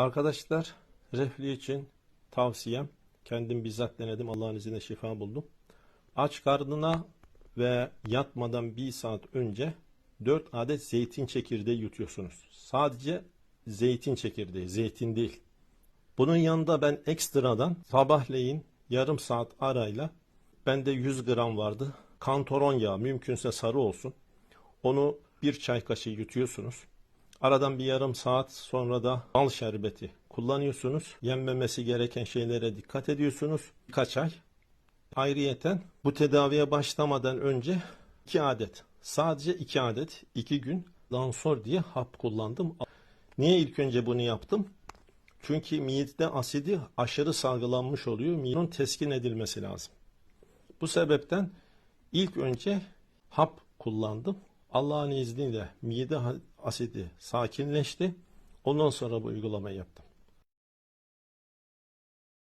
Arkadaşlar reflü için tavsiyem kendim bizzat denedim Allah'ın izniyle şifa buldum. Aç karnına ve yatmadan bir saat önce 4 adet zeytin çekirdeği yutuyorsunuz. Sadece zeytin çekirdeği, zeytin değil. Bunun yanında ben ekstradan sabahleyin yarım saat arayla bende 100 gram vardı. Kantaron yağı mümkünse sarı olsun. Onu bir çay kaşığı yutuyorsunuz. Aradan bir yarım saat sonra da bal şerbeti kullanıyorsunuz. Yenmemesi gereken şeylere dikkat ediyorsunuz. Birkaç ay. Ayrıyeten bu tedaviye başlamadan önce 2 adet, sadece 2 adet 2 gün Lansor diye hap kullandım. Niye ilk önce bunu yaptım? Çünkü midede asidi aşırı salgılanmış oluyor. Midenin teskin edilmesi lazım. Bu sebepten ilk önce hap kullandım. Allah'ın izniyle mide asidi sakinleşti. Ondan sonra bu uygulamayı yaptım.